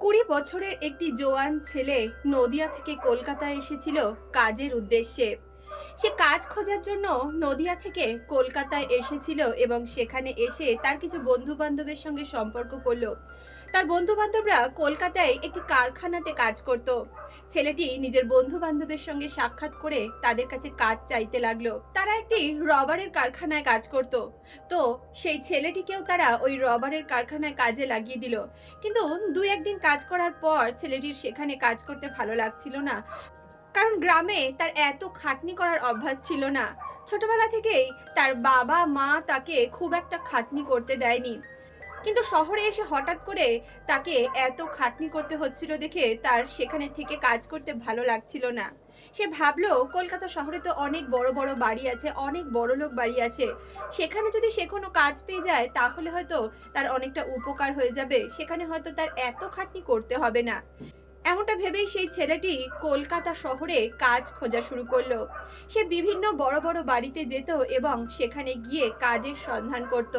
কুড়ি বছরের একটি জোয়ান ছেলে নদিয়া থেকে কলকাতা এসেছিল কাজের উদ্দেশ্যে। সে কাজ খোঁজার জন্য নদিয়া থেকে কলকাতায় এসেছিল এবং সেখানে এসে তার কিছু বন্ধু বান্ধবের সঙ্গে সম্পর্ক করল। তার বন্ধু বান্ধবরা কলকাতায় একটি কারখানাতে কাজ করত। ছেলেটি নিজের বন্ধু বান্ধবের সঙ্গে সাক্ষাৎ করে তাদের কাছে কাজ চাইতে লাগল। তারা একটি রবারের কারখানায় কাজ করত। তো সেই ছেলেটিকেও তারা ওই রবারের কারখানায় কাজে লাগিয়ে দিল। কিন্তু দু একদিন কাজ করার পর ছেলেটির সেখানে কাজ করতে ভালো লাগছিল না। কারণ গ্রামে তার এত খাটনি করার অভ্যাস ছিল না। ছোটবেলা থেকেই তার বাবা মা তাকে খুব একটা খাটনি করতে দেয়নি। কিন্তু শহরে এসে হঠাৎ করে তাকে এত খাটনি করতে হচ্ছিল দেখে তার সেখানে থেকে কাজ করতে ভালো লাগছিল না। সে ভাবলো, কলকাতা শহরে তো অনেক বড় বড় বাড়ি আছে, অনেক বড় লোক বাড়ি আছে। সেখানে যদি সে কোনো কাজ পেয়ে যায়, তাহলে হয়তো তার অনেকটা উপকার হয়ে যাবে। সেখানে হয়তো তার এত খাটনি করতে হবে না। এমনটা ভেবেই সেই ছেলেটি কলকাতা শহরে কাজ খোঁজা শুরু করল। সে বিভিন্ন বড় বড় বাড়িতে যেত এবং সেখানে গিয়ে কাজের সন্ধান করত।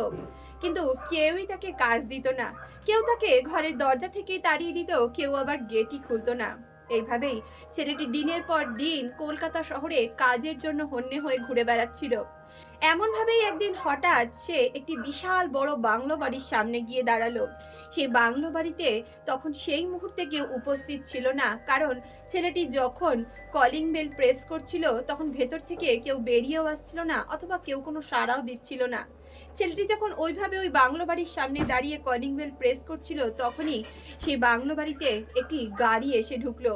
কিন্তু কেউই তাকে কাজ দিত না। কেউ তাকে ঘরের দরজা থেকেই তাড়িয়ে দিত, কেউ আবার গেটই খুলতো না। এইভাবেই ছেলেটি দিনের পর দিন কলকাতা শহরে কাজের জন্য হন্যে হয়ে ঘুরে বেড়াচ্ছিল। এমনভাবেই একদিন হঠাৎ সে একটি বিশাল বড় বাংলো বাড়ির সামনে গিয়ে দাঁড়াল। সেই বাংলো বাড়িতে তখন সেই মুহূর্তে কেউ উপস্থিত ছিল না, কারণ ছেলেটি যখন কলিং বেল প্রেস করছিল তখন ভেতর থেকে কেউ বেরিয়েও আসছিল না, অথবা কেউ কোনো সাড়াও দিচ্ছিল না। ছেলেটি যখন ওইভাবে ওই বাংলো বাড়ির সামনে দাঁড়িয়ে কলিং বেল প্রেস করছিল, তখনই সেই বাংলো বাড়িতে একটি গাড়ি এসে ঢুকলো।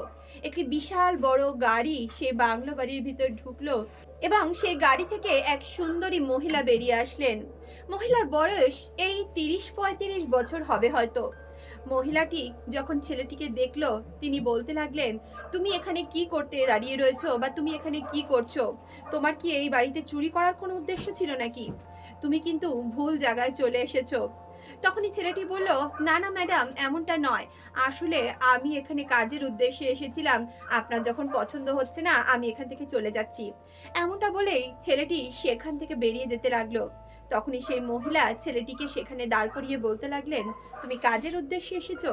একটি বিশাল বড় গাড়ি সেই বাংলো বাড়ির ভিতর ঢুকলো এবং সেই গাড়ি থেকে এক সুন্দরী মহিলা বেরিয়ে আসলেন। মহিলার বয়স এই তিরিশ পঁয়ত্রিশ বছর হবে হয়তো। মহিলাটি যখন ছেলেটিকে দেখল, তিনি বলতে লাগলেন, তুমি এখানে কি করতে দাঁড়িয়ে রয়েছো বা তুমি এখানে কি করছ? তোমার কি এই বাড়িতে চুরি করার কোনো উদ্দেশ্য ছিল নাকি? তুমি কিন্তু ভুল জায়গায় চলে এসেছ। তখনই ছেলেটি বলল, না না, ম্যাডাম, এমনটা নয়। আসলে আমি এখানে কাজের উদ্দেশ্যে এসেছিলাম। আপনার যখন পছন্দ হচ্ছে না, আমি এখান থেকে চলে যাচ্ছি। এমনটা বলেই ছেলেটি সেখান থেকে বেরিয়ে যেতে লাগল। তখনই সেই মহিলা ছেলেটিকে সেখানে দাঁড় করিয়ে বলতে লাগলেন, তুমি কাজের উদ্দেশ্যে এসেছ?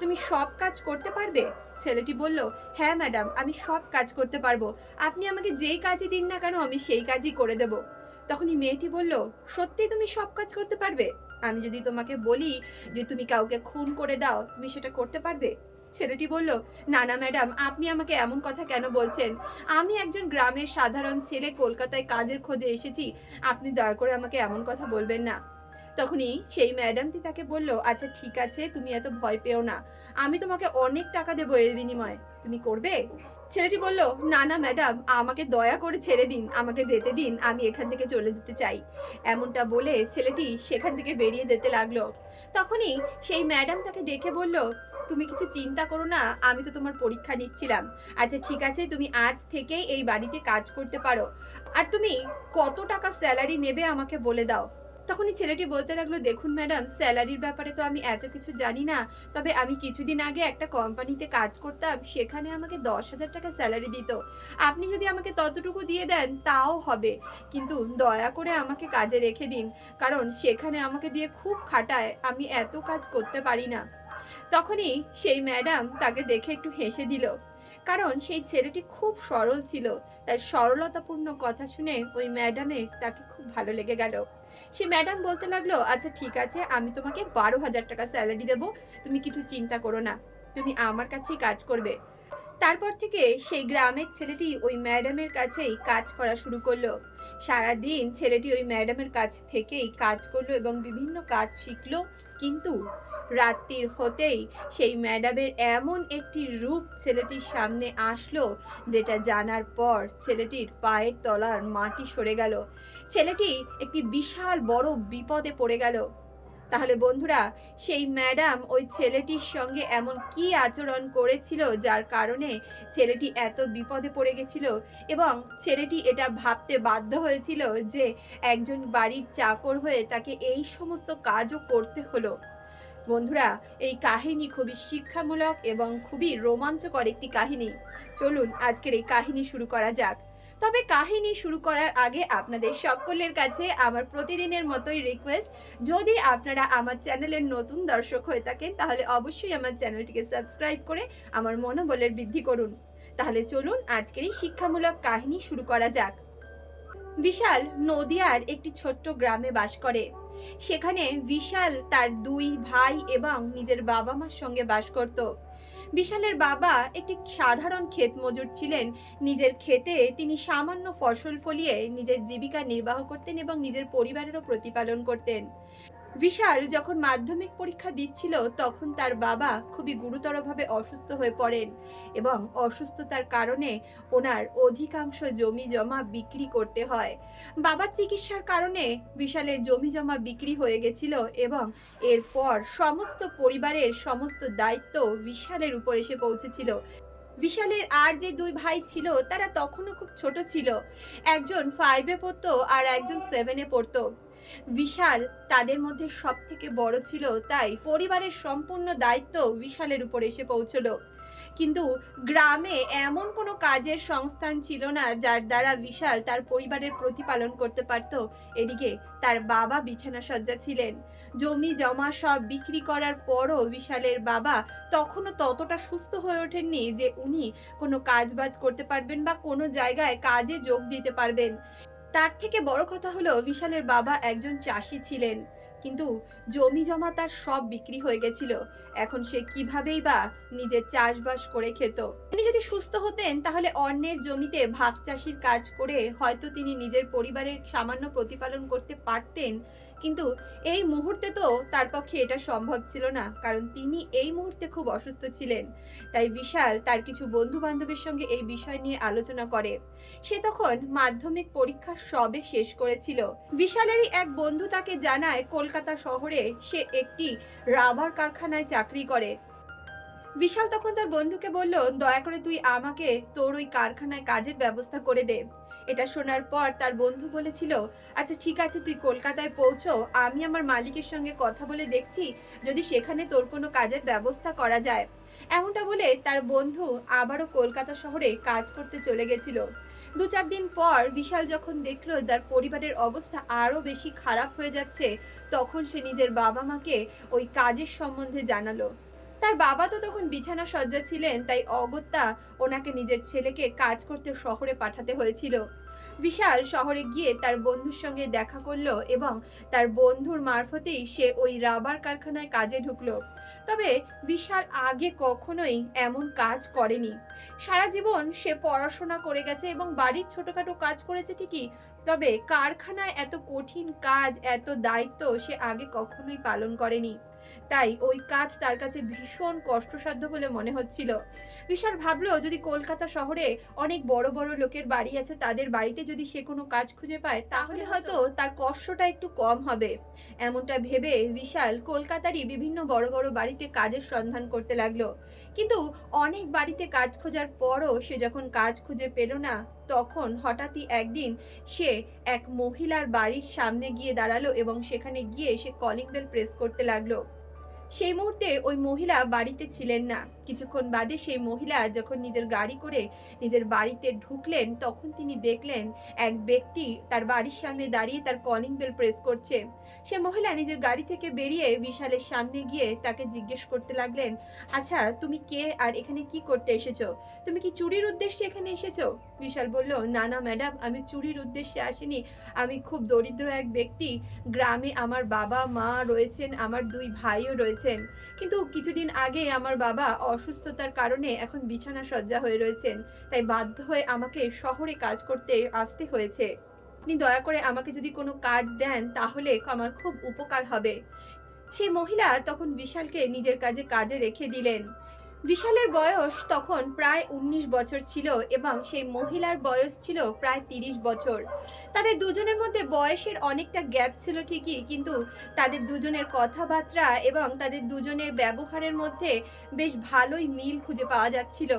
তুমি সব কাজ করতে পারবে? ছেলেটি বলল হ্যাঁ ম্যাডাম, আমি সব কাজ করতে পারব। আপনি আমাকে যেই কাজই দিন না কেন, আমি সেই কাজই করে দেব। তখনই মেয়েটি বলল সত্যি তুমি সব কাজ করতে পারবে? আমি যদি তোমাকে বলি যে তুমি কাউকে খুন করে দাও, তুমি সেটা করতে পারবে? ছেলেটি বলল, না না, ম্যাডাম, আপনি আমাকে এমন কথা কেন বলছেন? আমি একজন গ্রামের সাধারণ ছেলে, কলকাতায় কাজের খোঁজে এসেছি। আপনি দয়া করে আমাকে এমন কথা বলবেন না। তখনই সেই ম্যাডামটি তাকে বলল আচ্ছা ঠিক আছে, তুমি এত ভয় পেও না। আমি তোমাকে অনেক টাকা দেবো এর বিনিময়ে। তুমি করবে? ছেলেটি বলল, না না, ম্যাডাম, আমাকে দয়া করে ছেড়ে দিন, আমাকে যেতে দিন, আমি এখান থেকে চলে যেতে চাই। এমনটা বলে ছেলেটি সেখান থেকে বেরিয়ে যেতে লাগল। তখনই সেই ম্যাডাম তাকে ডেকে বলল তুমি কিছু চিন্তা করো না, আমি তো তোমার পরীক্ষা নিচ্ছিলাম। আচ্ছা ঠিক আছে, তুমি আজ থেকেই এই বাড়িতে কাজ করতে পারো। আর তুমি কত টাকা স্যালারি নেবে আমাকে বলে দাও। তখনই ছেলেটি বলতে লাগল, দেখুন ম্যাডাম, স্যালারির ব্যাপারে তো আমি এত কিছু জানি না। তবে আমি কিছুদিন আগে একটা কোম্পানিতে কাজ করতাম, সেখানে আমাকে দশ হাজার টাকা স্যালারি দিত। আপনি যদি আমাকে ততটুকু দিয়ে দেন, তাও হবে। কিন্তু দয়া করে আমাকে কাজে রেখে দিন, কারণ সেখানে আমাকে দিয়ে খুব খাটায়, আমি এত কাজ করতে পারি না। তখনই সেই ম্যাডাম তাকে দেখে একটু হেসে দিল। কারণ সেই ছেলেটি খুব সরল ছিল। তার সরলতাপূর্ণ কথা শুনে ওই ম্যাডামের তাকে খুব ভালো লেগে গেল। সে ম্যাডাম বলতে লাগল আচ্ছা ঠিক আছে, আমি তোমাকে বারো হাজার টাকা স্যালারি দেবো। তুমি কিছু চিন্তা করো না। তুমি আমার কাছেই কাজ করবে। তারপর থেকে সেই গ্রামের ছেলেটি ওই ম্যাডামের কাছেই কাজ করা শুরু করল। সারাদিন ছেলেটি ওই ম্যাডামের কাছ থেকেই কাজ করল এবং বিভিন্ন কাজ শিখলো। কিন্তু রাত্রির হতেই সেই ম্যাডামের এমন একটি রূপ ছেলেটির সামনে আসলো, যেটা জানার পর ছেলেটির পায়ের তলার মাটি সরে গেল। ছেলেটি একটি বিশাল বড় বিপদে পড়ে গেল। তাহলে বন্ধুরা, সেই ম্যাডাম ওই ছেলেটির সঙ্গে এমন কি আচরণ করেছিল যার কারণে ছেলেটি এত বিপদে পড়ে গেছিল এবং ছেলেটি এটা ভাবতে বাধ্য হয়েছিল যে একজন বাড়ির চাকর হয়ে তাকে এই সমস্ত কাজও করতে হলো। বন্ধুরা, এই কাহিনী খুবই শিক্ষামূলক এবং খুবই রোমাঞ্চকর একটি কাহিনী। চলুন, আজকের এই কাহিনী শুরু করা যাক। তবে কাহিনী শুরু করার আগে আপনাদের সকলের কাছে আমার প্রতিদিনের মতোই রিকোয়েস্ট যদি আপনারা আমার চ্যানেলের নতুন দর্শক হয়ে থাকেন, তাহলে অবশ্যই আমার চ্যানেলটিকে সাবস্ক্রাইব করে আমার মনোবলের বৃদ্ধি করুন। তাহলে চলুন আজকের এই শিক্ষামূলক কাহিনী শুরু করা যাক। বিশাল নদিয়ার একটি ছোট্ট গ্রামে বাস করে। সেখানে বিশাল তার দুই ভাই এবং নিজের বাবা মার সঙ্গে বাস করত। বিশালের বাবা একটি সাধারণ ক্ষেত মজুর ছিলেন। নিজের ক্ষেতে তিনি সামান্য ফসল ফলিয়ে নিজের জীবিকা নির্বাহ করতেন এবং নিজের পরিবারেরও প্রতিপালন করতেন। বিশাল যখন মাধ্যমিক পরীক্ষা দিচ্ছিল, তখন তার বাবা খুবই গুরুতরভাবে অসুস্থ হয়ে পড়েন এবং অসুস্থতার কারণে ওনার অধিকাংশ জমি জমা বিক্রি করতে হয়। বাবার চিকিৎসার কারণে বিশালের জমি জমা বিক্রি হয়ে গেছিল এবং এরপর সমস্ত পরিবারের সমস্ত দায়িত্ব বিশালের উপর এসে পৌঁছেছিল। বিশালের আর যে দুই ভাই ছিল, তারা তখনও খুব ছোট ছিল। একজন ফাইভে পড়তো আর একজন সেভেনে পড়তো। বিশাল তাদের মধ্যে সব থেকে বড় ছিল তাই পরিবারের সম্পূর্ণ দায়িত্ব বিশালের উপর এসে পৌঁছলো। কিন্তু গ্রামে এমন কোনো কাজের সংস্থান ছিল না যার দ্বারা বিশাল তার পরিবারের প্রতিপালন করতে পারত। এদিকে তার বাবা বিছানা সজ্জা ছিলেন। জমি জমা সব বিক্রি করার পরও বিশালের বাবা তখনও ততটা সুস্থ হয়ে ওঠেননি যে উনি কোনো কাজবাজ করতে পারবেন বা কোনো জায়গায় কাজে যোগ দিতে পারবেন। তার থেকে বড় কথা হলো বিশালের বাবা একজন চাষি ছিলেন। কিন্তু জমি জমা তার সব বিক্রি হয়ে গেছিল। এখন সে কিভাবেই বা নিজের চাষবাস করে খেত। তিনি যদি সুস্থ হতেন, তাহলে অন্যের জমিতে ভাগ চাষির কাজ করে হয়তো তিনি নিজের পরিবারের সামান্য প্রতিপালন করতে পারতেন। কিন্তু এই মুহূর্তে তো তার পক্ষে এটা সম্ভব ছিল না, কারণ তিনি এই মুহূর্তে খুব অসুস্থ ছিলেন। তাই বিশাল তার কিছু বন্ধু বান্ধবের সঙ্গে এই বিষয় নিয়ে আলোচনা করে। সে তখন মাধ্যমিক পরীক্ষা সবে শেষ করেছিল। বিশালেরই এক বন্ধু তাকে জানায়, কলকাতা শহরে সে একটি রাবার কারখানায় চাকরি করে। বিশাল তখন তার বন্ধুকে বলল, দয়া করে তুই আমাকে তোর ওই কারখানায় কাজের ব্যবস্থা করে দে। এটা শোনার পর তার বন্ধু বলেছিল আচ্ছা ঠিক আছে, তুই কলকাতায় পৌঁছো, আমি আমার মালিকের সঙ্গে কথা বলে দেখছি, যদি সেখানে তোর কোনো কাজের ব্যবস্থা করা যায়। এমনটা বলে তার বন্ধু আবারও কলকাতা শহরে কাজ করতে চলে গেছিল। দু চার দিন পর বিশাল যখন দেখল তার পরিবারের অবস্থা আরও বেশি খারাপ হয়ে যাচ্ছে, তখন সে নিজের বাবা মাকে ওই কাজের সম্বন্ধে জানালো। তার বাবা তো তখন বিছানা সজ্জা ছিলেন তাই অগত্যা ওনাকে নিজের ছেলেকে কাজ করতে শহরে পাঠাতে হয়েছিল। বিশাল শহরে গিয়ে তার বন্ধুর সঙ্গে দেখা করল এবং তার বন্ধুর মারফতেই সে ওই রাবার কারখানায় কাজে ঢুকলো। তবে বিশাল আগে কখনোই এমন কাজ করেনি। সারা জীবন সে পড়াশোনা করে গেছে এবং বাড়ির ছোটখাটো কাজ করেছে ঠিকই, তবে কারখানায় এত কঠিন কাজ, এত দায়িত্ব সে আগে কখনোই পালন করেনি। তাই ওই কাজ তার কাছে ভীষণ কষ্টসাধ্য বলে মনে হচ্ছিল। বিশাল ভাবলো, যদি কলকাতা শহরে অনেক বড় বড় লোকের বাড়ি আছে, তাদের বাড়িতে যদি সে কোনো কাজ খুঁজে পায়, তাহলে হয়তো তার কষ্টটা একটু কম হবে। এমনটা ভেবে বিশাল কলকাতারই বিভিন্ন বড় বড় বাড়িতে কাজের সন্ধান করতে লাগল। কিন্তু অনেক বাড়িতে কাজ খোঁজার পরও সে যখন কাজ খুঁজে পেল না, তখন হঠাৎই একদিন সে এক মহিলার বাড়ির সামনে গিয়ে দাঁড়াল এবং সেখানে গিয়ে সে কলিং বেল প্রেস করতে লাগল। সেই মুহূর্তে ওই মহিলা বাড়িতে ছিলেন না। কিছুক্ষণ বাদে সেই মহিলা যখন নিজের গাড়ি করে নিজের বাড়িতে ঢুকলেন, তখন তিনি দেখলেন এক ব্যক্তি তার বাড়ির সামনে দাঁড়িয়ে তার কলিং বেল প্রেস করছে। সে মহিলা নিজের গাড়ি থেকে বেরিয়ে বিশালের সামনে গিয়ে তাকে জিজ্ঞেস করতে লাগলেন আচ্ছা তুমি কে আর এখানে কি করতে এসেছ? তুমি কি চুরির উদ্দেশ্যে এখানে এসেছ? বিশাল বলল, না না ম্যাডাম, আমি চুরির উদ্দেশ্যে আসিনি। আমি খুব দরিদ্র এক ব্যক্তি। গ্রামে আমার বাবা মা রয়েছেন, আমার দুই ভাইও রয়েছেন। কিন্তু কিছুদিন আগে আমার বাবা অসুস্থতার কারণে এখন বিছানা সজ্জা হয়ে রয়েছেন। তাই বাধ্য হয়ে আমাকে শহরে কাজ করতে আসতে হয়েছে। আপনি দয়া করে আমাকে যদি কোনো কাজ দেন, তাহলে আমার খুব উপকার হবে। সেই মহিলা তখন বিশালকে নিজের কাজে কাজে রেখে দিলেন। বিশালের বয়স তখন প্রায় উনিশ বছর ছিল এবং সেই মহিলার বয়স ছিল প্রায় তিরিশ বছর। তাদের দুজনের মধ্যে বয়সের অনেকটা গ্যাপ ছিল ঠিকই, কিন্তু তাদের দুজনের কথাবার্তা এবং তাদের দুজনের ব্যবহারের মধ্যে বেশ ভালোই মিল খুঁজে পাওয়া যাচ্ছিল।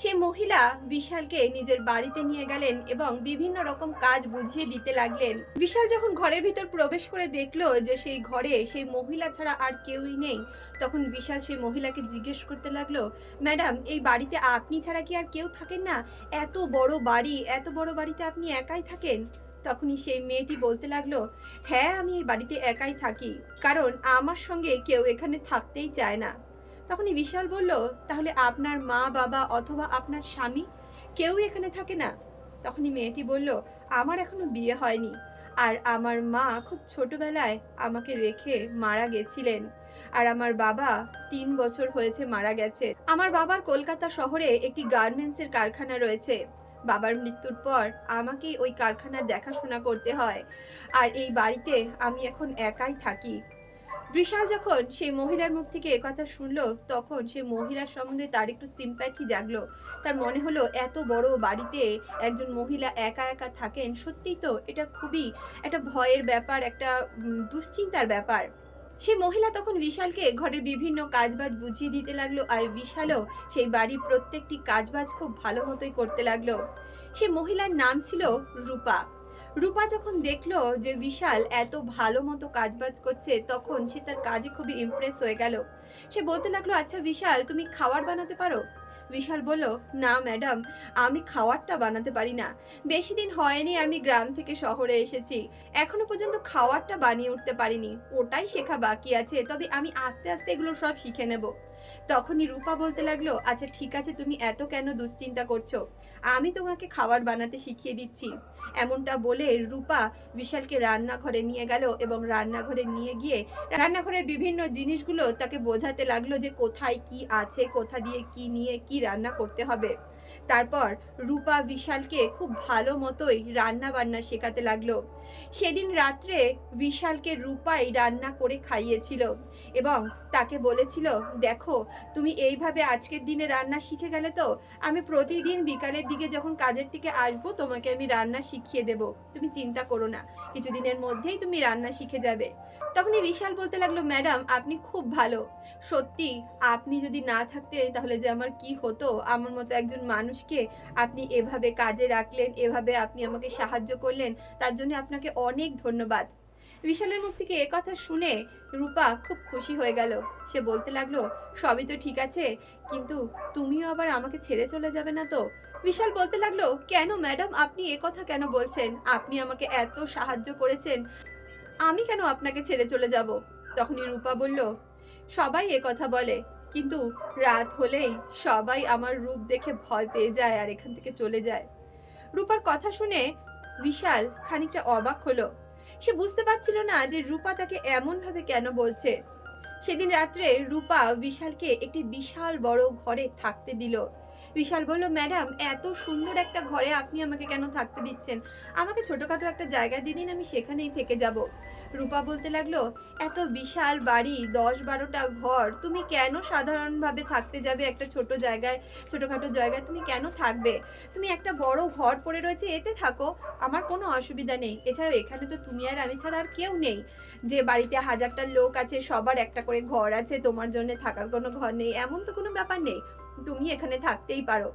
সেই মহিলা বিশালকে নিজের বাড়িতে নিয়ে গেলেন এবং বিভিন্ন রকম কাজ বুঝিয়ে দিতে লাগলেন। বিশাল যখন ঘরের ভিতর প্রবেশ করে দেখল যে সেই ঘরে সেই মহিলা ছাড়া আর কেউই নেই, তখন বিশাল সেই মহিলাকে জিজ্ঞেস করতে লাগল, ম্যাডাম, এই বাড়িতে আপনি ছাড়া কি আর কেউ থাকেন না? এত বড় বাড়ি, এত বড় বাড়িতে আপনি একাই থাকেন? তখনই সেই মেয়েটি বলতে লাগল হ্যাঁ আমি এই বাড়িতে একাই থাকি, কারণ আমার সঙ্গে কেউ এখানে থাকতেই চায় না। তখনই বিশাল বলল, তাহলে আপনার মা, বাবা অথবা আপনার স্বামী? কেউ এখানে থাকে না? তখনই মেয়েটি বলল, আমার এখনও বিয়ে হয়নি। আর আমার মা খুব ছোটবেলায় আমাকে রেখে মারা গেছিলেন। আর আমার বাবা তিন বছর হয়েছে মারা গেছে। আমার বাবার কলকাতা শহরে একটি গার্মেন্টসের কারখানা রয়েছে। বাবার মৃত্যুর পর আমাকেই ওই কারখানার দেখাশোনা করতে হয়। আর এই বাড়িতে আমি এখন একাই থাকি। বিশাল যখন সেই মহিলার মুখ থেকে একথা শুনলো, তখন সেই মহিলার সম্বন্ধে তার একটু সিম্প্যাথি জাগলো। তার মনে হলো, এত বড় বাড়িতে একজন মহিলা একা একা থাকেন, সত্যিই তো এটা খুবই একটা ভয়ের ব্যাপার, একটা দুশ্চিন্তার ব্যাপার। সে মহিলা তখন বিশালকে ঘরের বিভিন্ন কাজবাজ বুঝিয়ে দিতে লাগল আর বিশালও সেই বাড়ির প্রত্যেকটি কাজবাজ খুব ভালো মতোই করতে লাগল। সে মহিলার নাম ছিল রূপা। রূপা যখন দেখল যে বিশাল এত ভালো মতো কাজবাজ করছে, তখন সে তার কাজে খুবই ইমপ্রেস হয়ে গেল। সে বলতে লাগল আচ্ছা বিশাল, তুমি খাবার বানাতে পারো? বিশাল বলল, না ম্যাডাম, আমি খাওয়ারটা বানাতে পারি না। বেশি দিন হয়নি আমি গ্রাম থেকে শহরে এসেছি। এখনও পর্যন্ত খাওয়ারটা বানিয়ে উঠতে পারিনি। ওটাই শেখা বাকি আছে, তবে আমি আস্তে আস্তে এগুলো সব শিখে নেব। তখনই রূপা বলতে লাগল আচ্ছা ঠিক আছে, তুমি এত কেন দুশ্চিন্তা করছ? আমি তোমাকে খাবার বানাতে শিখিয়ে দিচ্ছি। এমনটা বলে রূপা বিশালকে রান্নাঘরে নিয়ে গেল এবং রান্নাঘরে নিয়ে গিয়ে রান্নাঘরের বিভিন্ন জিনিসগুলো তাকে বোঝাতে লাগল যে কোথায় কি আছে, কোথা দিয়ে কি নিয়ে কি রান্না করতে হবে। তারপর রূপা বিশালকে খুব ভালো মতোই রান্না বান্না শেখাতে লাগল। সেদিন রাত্রে বিশালকে রূপাই রান্না করে খাইয়েছিল এবং তাকে বলেছিল, দেখো, তুমি এইভাবে আজকের দিনে রান্না শিখে গেলে তো আমি প্রতিদিন বিকালের দিকে যখন কাজের থেকে আসব তোমাকে আমি রান্না শিখিয়ে দেব। তুমি চিন্তা করো না, কিছুদিনের মধ্যেই তুমি রান্না শিখে যাবে। তখনই বিশাল বলতে লাগল, ম্যাডাম, আপনি খুব ভালো। সত্যি, আপনি যদি না থাকতেন তাহলে যে আমার কি হতো? আমার মতো একজন মানুষকে আপনি এভাবে কাজে রাখলেন, এভাবে আপনি আমাকে সাহায্য করলেন, তার জন্য আপনাকে অনেক ধন্যবাদ। বিশালের মুখ থেকে কথা শুনে রূপা খুব খুশি হয়ে গেল। সে বলতে লাগল, সবই তো ঠিক আছে, কিন্তু তুমিও আবার আমাকে ছেড়ে চলে যাবে না তো? বিশাল বলতে লাগল, কেন ম্যাডাম, আপনি এ কথা কেন বলছেন? আপনি আমাকে এত সাহায্য করেছেন। আমি কেন আপনাকে ছেড়ে চলে যাব? তখনই রূপা বলল, সবাই এ কথা বলে, কিন্তু রাত হলেই সবাই আমার রূপ দেখে ভয় পেয়ে যায় আর এখান থেকে চলে যায়। রূপার কথা শুনে বিশাল খানিকটা অবাক হলো। সে বুঝতে পারছিল না যে রূপা তাকে এমন ভাবে কেন বলছে। সেদিন রাত্রে রূপা বিশালকে একটি বিশাল বড় ঘরে থাকতে দিল। বিশাল বলল, ম্যাডাম, এত সুন্দর একটা ঘরে আপনি আমাকে কেন থাকতে দিচ্ছেন? আমাকে ছোটখাটো একটা জায়গা দিয়ে দিন, আমি সেখানেই থেকে যাব। রূপা বলতে লাগল, এত বিশাল বাড়ি, দশ বারোটা ঘর, তুমি কেন সাধারণভাবে থাকতে যাবে একটা ছোট জায়গায়, ছোটখাটো জায়গায়? তুমি কেন থাকবে? তুমি একটা বড় ঘর পড়ে রয়েছে, এতে থাকো, আমার কোনো অসুবিধা নেই। এছাড়াও এখানে তো তুমি আর আমি ছাড়া আর কেউ নেই। যে বাড়িতে হাজারটা লোক আছে, সবার একটা করে ঘর আছে, তোমার জন্য থাকার কোনো ঘর নেই, এমন তো কোনো ব্যাপার নেই। তুমি এখানে থাকতেই পারো।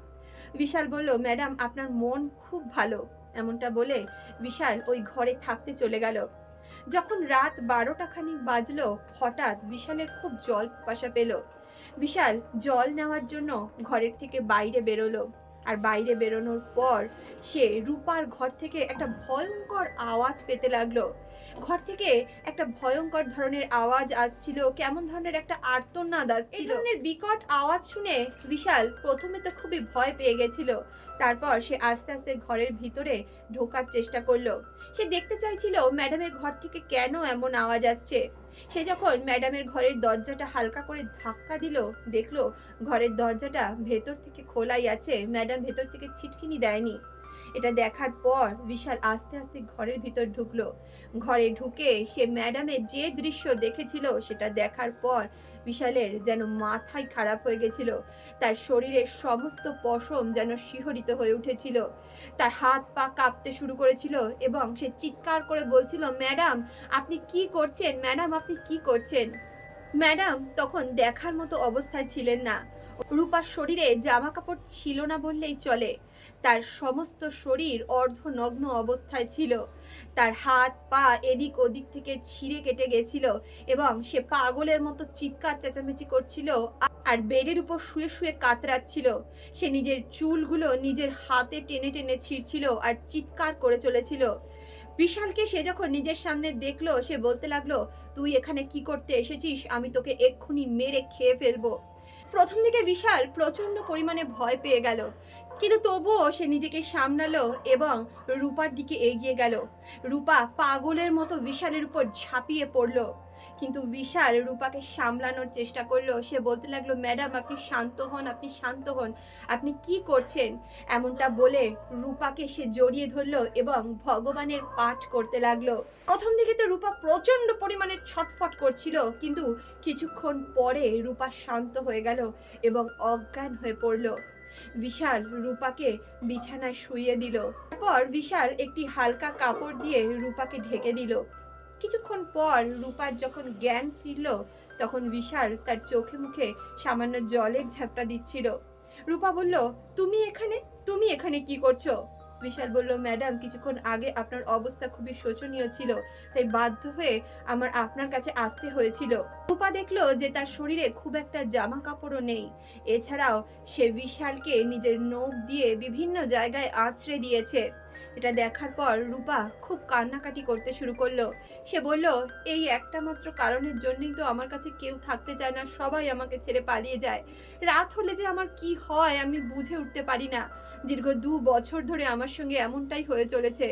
বিশাল বলল, ম্যাডাম, আপনার মন খুব ভালো। এমনটা বলে বিশাল ওই ঘরে থাকতে চলে গেল। যখন রাত বারোটা খানিক বাজলো, হঠাৎ বিশালের খুব জল পাশা পেল। বিশাল জল নেওয়ার জন্য ঘরের থেকে বাইরে বেরোলো। আর বাইরে বেরোনোর পর সে রূপার ঘর থেকে একটা ভয়ঙ্কর আওয়াজ পেতে লাগল। ঘর থেকে একটা ভয়ঙ্কর ধরনের আওয়াজ আসছিল, কেমন ধরনের একটা আর্তনাদ আসছিল। এই ধরনের বিকট আওয়াজ শুনে বিশাল প্রথমে তো খুবই ভয় পেয়ে গেছিল, তারপর সে আস্তে আস্তে ঘরের ভিতরে ঢোকার চেষ্টা করল। সে দেখতে চাইছিল, ম্যাডামের ঘর থেকে কেন এমন আওয়াজ আসছে? সে যখন ম্যাডামের ঘরের দরজাটা হালকা করে ধাক্কা দিল, দেখল ঘরের দরজাটা ভেতর থেকে খোলাই আছে। ম্যাডাম ভেতর থেকে ছিটকিনি দেয়নি। এটা দেখার পর বিশাল আস্তে আস্তে ঘরের ভিতর ঢুকলো। ঘরে ঢুকে সে ম্যাডামের যে দৃশ্য দেখেছিল সেটা দেখার পর বিশালের যেন মাথায় খারাপ হয়ে গেছিল। তার শরীরের সমস্ত পশম যেন শিহরিত হয়ে উঠেছিল। তার হাত পা কাঁপতে শুরু করেছিল এবং সে চিৎকার করে বলছিল, ম্যাডাম, আপনি কি করছেন? ম্যাডাম, আপনি কি করছেন? ম্যাডাম তখন দেখার মতো অবস্থায় ছিলেন না। রূপার শরীরে জামা কাপড় ছিল না বললেই চলে। তার সমস্ত শরীর অর্ধনগ্ন অবস্থায় ছিল। তার হাত, পা এদিক ওদিক থেকে ছিঁড়ে কেটে গেছিল এবং সে পাগলের মতো চিৎকার চেঁচামেচি করছিল আর বেডের উপর শুয়ে শুয়ে কাতরাচ্ছিল। সে নিজের চুলগুলো নিজের হাতে টেনে টেনে ছিঁড়ছিল আর চিৎকার করে চলেছিল। বিশালকে সে যখন নিজের সামনে দেখল, সে বলতে লাগল, তুই এখানে কি করতে এসেছিস? আমি তোকে এক্ষুনি মেরে খেয়ে ফেলব। প্রথম দিকে বিশাল প্রচণ্ড পরিমাণে ভয় পেয়ে গেল। কিন্তু তবুও সে নিজেকে সামলালো এবং রূপার দিকে এগিয়ে গেল। রূপা পাগলের মতো বিশালের উপর ঝাঁপিয়ে পড়ল। কিন্তু বিশাল রূপাকে সামলানোর চেষ্টা করল সে বলতে লাগল, ম্যাডাম, আপনি শান্ত হন, আপনি শান্ত হন। আপনি কি করছেন? এমনটা বলে রূপাকে সে জড়িয়ে ধরলো এবং ভগবানের পাঠ করতে লাগল। প্রথম দিকে তো রূপা প্রচণ্ড পরিমাণে ছটফট করছিল, কিন্তু কিছুক্ষণ পরে রূপা শান্ত হয়ে গেল এবং অজ্ঞান হয়ে পড়ল। বিশাল রূপাকে বিছানায় শুইয়ে দিল। তারপর বিশাল একটি হালকা কাপড় দিয়ে রূপাকে ঢেকে দিল। কিছুক্ষণ পর রূপার যখন জ্ঞান ফিরল, তখন বিশাল তার চোখে মুখে সামান্য জলের ঝাপটা দিচ্ছিল। রূপা বলল, তুমি এখানে? তুমি এখানে কি করছ? বিশাল বলল, ম্যাডাম, কিছুক্ষণ আগে আপনার অবস্থা খুবই শোচনীয় ছিল, তাই বাধ্য হয়ে আমার আপনার কাছে আসতে হয়েছিল রূপা দেখল যে তার শরীরে খুব একটা জামা কাপড়ও নেই। এছাড়াও সে বিশালকে নিজের নখ দিয়ে বিভিন্ন জায়গায় আছড়ে দিয়েছে। এটা দেখার পর রূপা খুব কান্নাকাটি করতে শুরু করল। সে বলল, এই একটা মাত্র কারণের জন্যই তো আমার কাছে কেউ থাকতে চায় না, সবাই আমাকে ছেড়ে পালিয়ে যায়। রাত হলে যে আমার কি হয় আমি বুঝে উঠতে পারি না। দীর্ঘ দু বছর ধরে আমার সঙ্গে এমনটাই হয়ে চলেছে।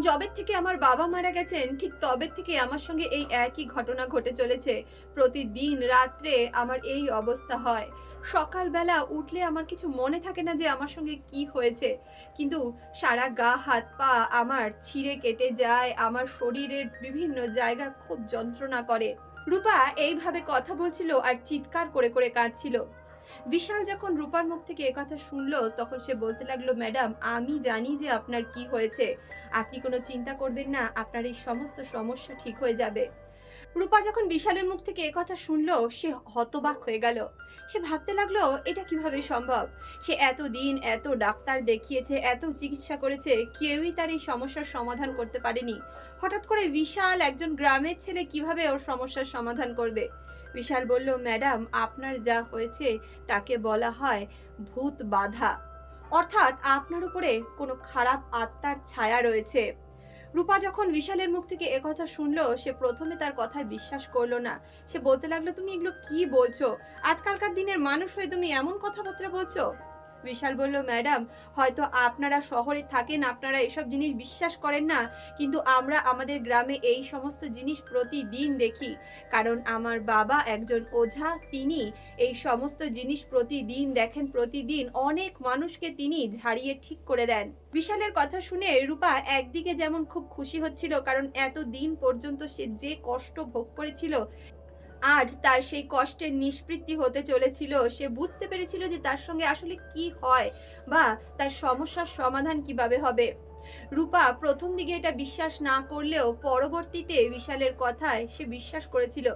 জবের থেকে আমার বাবা মারা গেছেন, ঠিক তবে থেকে আমার সঙ্গে এই একই ঘটনা ঘটে চলেছে। প্রতিদিন রাত্রে আমার এই অবস্থা হয়। সকালবেলা উঠলে আমার কিছু মনে থাকে না যে আমার সঙ্গে কি হয়েছে। কিন্তু সারা গা, হাত, পা আমার ছিঁড়ে কেটে যায়, আমার শরীরের বিভিন্ন জায়গা খুব যন্ত্রণা করে। রূপা এইভাবে কথা বলছিল আর চিৎকার করে করে কাঁদছিল। বিশাল যখন রূপার মুখ থেকে একথা শুনলো, তখন সে বলতে লাগল, ম্যাডাম, আমি জানি যে আপনার কি হয়েছে। আপনি কোনো চিন্তা করবেন না, আপনার এই সমস্ত সমস্যা ঠিক হয়ে যাবে। রূপা যখন বিশালের মুখ থেকে কথা শুনলো, সে হতবাক হয়ে গেল। সে ভাবতে লাগল, এটা কীভাবে সম্ভব? সে এত দিন এত ডাক্তার দেখিয়েছে, এত চিকিৎসা করেছে, কেউই তার এই সমস্যার সমাধান করতে পারেনি। হঠাৎ করে বিশাল একজন গ্রামের ছেলে কীভাবে ওর সমস্যার সমাধান করবে? বিশাল বলল, ম্যাডাম, আপনার যা হয়েছে তাকে বলা হয় ভূত বাধা। অর্থাৎ আপনার উপরে কোনো খারাপ আত্মার ছায়া রয়েছে। রূপা যখন বিশালের মুখ থেকে একথা শুনলো, সে প্রথমে তার কথায় বিশ্বাস করল না। সে বলতে লাগল, তুমি এগুলো কি বলছো? আজকালকার দিনের মানুষ হয়ে তুমি এমন কথাবার্তা বলছো? বিশাল বলল, ম্যাডাম, হয়তো আপনারা শহরে থাকেন, আপনারা এসব জিনিস বিশ্বাস করেন না, কিন্তু আমরা আমাদের গ্রামে এই সমস্ত জিনিস প্রতিদিন দেখি। কারণ আমার বাবা একজন ওঝা, তিনি এই সমস্ত জিনিস প্রতিদিন দেখেন, প্রতিদিন অনেক মানুষকে তিনি ঝাড়িয়ে ঠিক করে দেন। বিশালের কথা শুনে রূপা একদিকে যেমন খুব খুশি হচ্ছিল, কারণ এত দিন পর্যন্ত সে যে কষ্ট ভোগ করেছিল আজ তার সেই কষ্টের নিষ্পৃত্তি হতে চলেছিল। সে বুঝতে পেরেছিল যে তার সঙ্গে আসলে কি হয় বা তার সমস্যার সমাধান কীভাবে হবে। রূপা প্রথম দিকে এটা বিশ্বাস না করলেও পরবর্তীতে বিশালের কথায় সে বিশ্বাস করেছিল।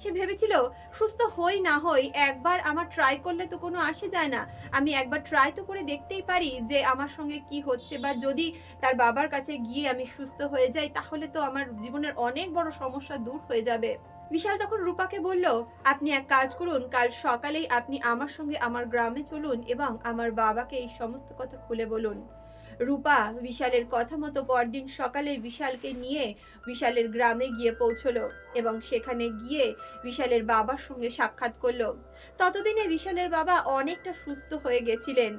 সে ভেবেছিল, সুস্থ হই না হই, একবার আমার ট্রাই করলে তো কোনো আসে যায় না। আমি একবার ট্রাই তো করে দেখতেই পারি যে আমার সঙ্গে কি হচ্ছে বা যদি তার বাবার কাছে গিয়ে আমি সুস্থ হয়ে যাই, তাহলে তো আমার জীবনের অনেক বড় সমস্যা দূর হয়ে যাবে। বিশাল তখন রূপাকে বলল, আপনি এক কাজ করুন, কাল সকালেই আপনি আমার সঙ্গে আমার গ্রামে চলুন এবং আমার বাবাকে এই সমস্ত কথা খুলে বলুন। রূপা, বিশালের কথা মতো পরদিন সকালে বিশালকে নিয়ে বিশালের গ্রামে গিয়ে পৌঁছলো এবং সেখানে গিয়ে বিশালের বাবার সঙ্গে সাক্ষাৎ করল। ততদিনে বিশালের বাবা অনেকটা সুস্থ হয়ে গেছিলেন।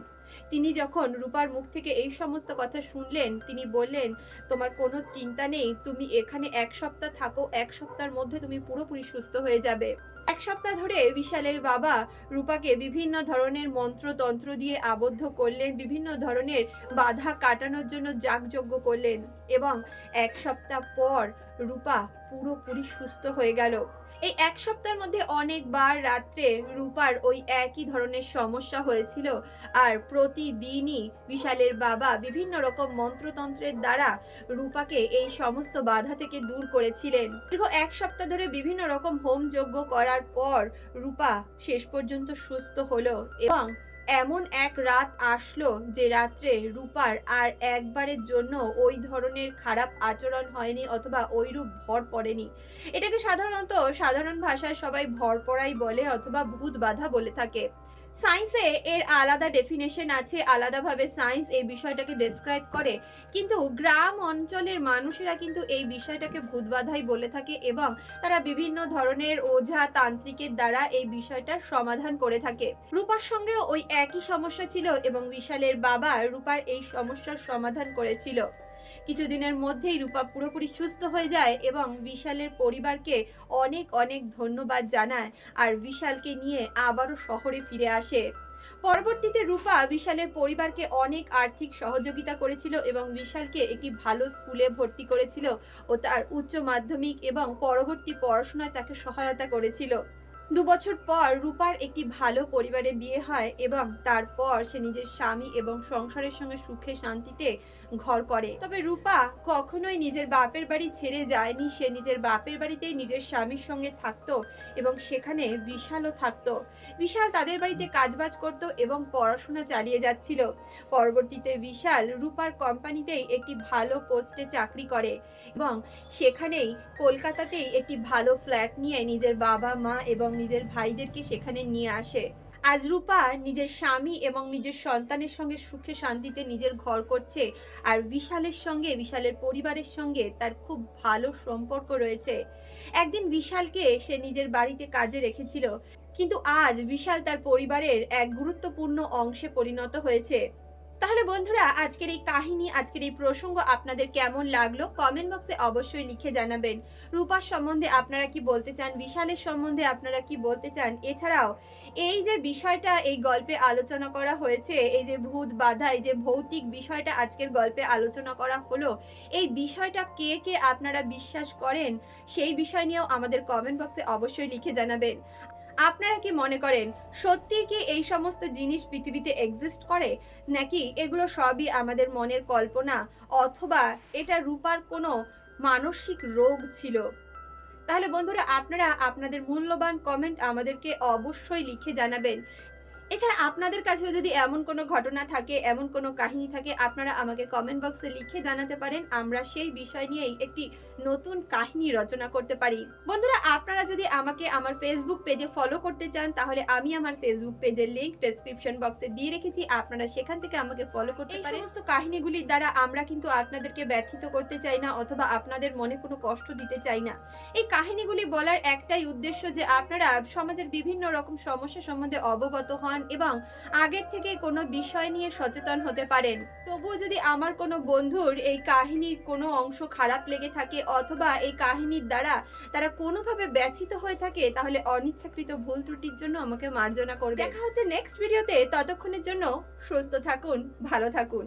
তিনি যখন রূপার মুখ থেকে এই সমস্ত কথা শুনলেন, তিনি বললেন, তোমার কোনো চিন্তা নেই, তুমি এখানে এক সপ্তাহ থাকো, এক সপ্তাহের মধ্যে তুমি পুরোপুরি সুস্থ হয়ে যাবে। এক সপ্তাহ ধরে বিশালের বাবা রূপাকে বিভিন্ন ধরনের মন্ত্রতন্ত্র দিয়ে আবদ্ধ করলেন, বিভিন্ন ধরনের বাধা কাটানোর জন্য যাগযজ্ঞ করলেন এবং এক সপ্তাহ পর রূপা পুরোপুরি সুস্থ হয়ে গেল। এই এক সপ্তাহের মধ্যে অনেকবার রাত্রে রূপার ওই একই ধরনের সমস্যা হয়েছিল আর প্রতিদিনই বিশালের বাবা বিভিন্ন রকম মন্ত্রতন্ত্রের দ্বারা রূপাকে এই সমস্ত বাধা থেকে দূর করেছিলেন। দীর্ঘ এক সপ্তাহ ধরে বিভিন্ন রকম হোম যজ্ঞ করার পর রূপা শেষ পর্যন্ত সুস্থ হলো এবং এমন এক রাত আসলো যে রাত্রে রূপার আর একবারের জন্য ওই ধরনের খারাপ আচরণ হয়নি অথবা ওইরূপ ভর পড়েনি। এটাকে সাধারণত সাধারণ ভাষায় সবাই ভর পড়াই বলে অথবা ভূত বাধা বলে থাকে। সায়েন্সে এর আলাদা ডেফিনেশন আছে, আলাদাভাবে সায়েন্স এই বিষয়টাকে ডেসক্রাইব করে। কিন্তু গ্রাম অঞ্চলের মানুষেরা কিন্তু এই বিষয়টাকে ভূত বাধাই বলে থাকে এবং তারা বিভিন্ন ধরনের ওঝা তান্ত্রিকের দ্বারা এই বিষয়টার সমাধান করে থাকে। রূপার সঙ্গেও ওই একই সমস্যা ছিল এবং বিশালের বাবা রূপার এই সমস্যার সমাধান করেছিল। কিছুদিনের মধ্যেই রূপা পুরোপুরি সুস্থ হয়ে যায় এবং বিশালের পরিবারকে অনেক অনেক ধন্যবাদ জানায় আর বিশালকে নিয়ে আবারও শহরে ফিরে আসে। পরবর্তীতে রূপা বিশালের পরিবারকে অনেক আর্থিক সহযোগিতা করেছিল এবং বিশালকে একটি ভালো স্কুলে ভর্তি করেছিল ও তার উচ্চ মাধ্যমিক এবং পরবর্তী পড়াশোনায় তাকে সহায়তা করেছিল। দু বছর পর রূপার একটি ভালো পরিবারে বিয়ে হয় এবং তারপর সে নিজের স্বামী এবং সংসারের সঙ্গে সুখে শান্তিতে ঘর করে। তবে রূপা কখনোই নিজের বাপের বাড়ি ছেড়ে যায়নি। সে নিজের বাপের বাড়িতেই নিজের স্বামীর সঙ্গে থাকতো এবং সেখানে বিশালও থাকতো। বিশাল তাদের বাড়িতে কাজবাজ করত এবং পড়াশোনা চালিয়ে যাচ্ছিল। পরবর্তীতে বিশাল রূপার কোম্পানিতেই একটি ভালো পোস্টে চাকরি করে এবং সেখানেই কলকাতাতেই একটি ভালো ফ্ল্যাট নিয়ে নিজের বাবা মা এবং নিজের ভাইদেরকে সেখানে নিয়ে আসে। আজ রূপা নিজের স্বামী এবং নিজের সন্তানের সঙ্গে সুখে শান্তিতে নিজের ঘর করছে আর বিশালের সঙ্গে, বিশালের পরিবারের সঙ্গে তার খুব ভালো সম্পর্ক রয়েছে। একদিন বিশালকে সে নিজের বাড়িতে কাজে রেখেছিল, কিন্তু আজ বিশাল তার পরিবারের এক গুরুত্বপূর্ণ অংশে পরিণত হয়েছে। তাহলে বন্ধুরা, আজকের এই কাহিনী, আজকের এই প্রসঙ্গ আপনাদের কেমন লাগল? কমেন্ট বক্সে অবশ্যই লিখে জানাবেন। রূপার সম্বন্ধে আপনারা কি বলতে চান? বিশালের সম্বন্ধে আপনারা কি বলতে চান? এছাড়াও, এই যে বিষয়টা এই গল্পে আলোচনা করা হয়েছে, এই যে ভূত বাধা, এই যে ভৌতিক বিষয়টা আজকের গল্পে আলোচনা করা হলো, এই বিষয়টা কে কে আপনারা বিশ্বাস করেন? সেই বিষয় নিয়েও আমাদের কমেন্ট বক্সে অবশ্যই লিখে জানাবেন। আপনারা কি মনে করেন সত্যি কি এই সমস্ত জিনিস পৃথিবীতে এক্সিস্ট করে? নাকি এগুলো সবই আমাদের মনের কল্পনা অথবা এটা রূপার কোনো মানসিক রোগ ছিল? তাহলে বন্ধুরা আপনারা আপনাদের মূল্যবান কমেন্ট আমাদেরকে অবশ্যই লিখে জানাবেন। এছাড়া আপনাদের কাছেও যদি এমন কোনো ঘটনা থাকে এমন কোনো কাহিনী থাকে আপনারা আমাকে কমেন্ট বক্সে লিখে জানাতে পারেন। আমরা সেই বিষয় নিয়েই একটি নতুন কাহিনী রচনা করতে পারি। বন্ধুরা আপনারা যদি আমাকে আমার ফেসবুক পেজে ফলো করতে চান তাহলে আমি আমার ফেসবুক পেজের লিংক ডেসক্রিপশন বক্সে দিয়ে রেখেছি। আপনারা সেখান থেকে আমাকে ফলো করতে পারেন। এই সমস্ত কাহিনীগুলির দ্বারা আমরা কিন্তু আপনাদেরকে ব্যথিত করতে চাই না অথবা আপনাদের মনে কোনো কষ্ট দিতে চাই না। এই কাহিনীগুলি বলার একটাই উদ্দেশ্য যে আপনারা সমাজের বিভিন্ন রকম সমস্যা সম্বন্ধে অবগত হন এবং আগের থেকে কোনো বিষয় নিয়ে সচেতন হতে পারেন। তবুও যদি আমার কোনো বন্ধুর এই কাহিনীর কোনো অংশ খারাপ লেগে থাকে অথবা এই কাহিনীর দ্বারা তারা কোনোভাবে ব্যথিত হয়ে থাকে, তাহলে অনিচ্ছাকৃত ভুল ত্রুটির জন্য আমাকে মার্জনা করবে দেখা হচ্ছে নেক্সট ভিডিওতে ততক্ষণের জন্য সুস্থ থাকুন, ভালো থাকুন।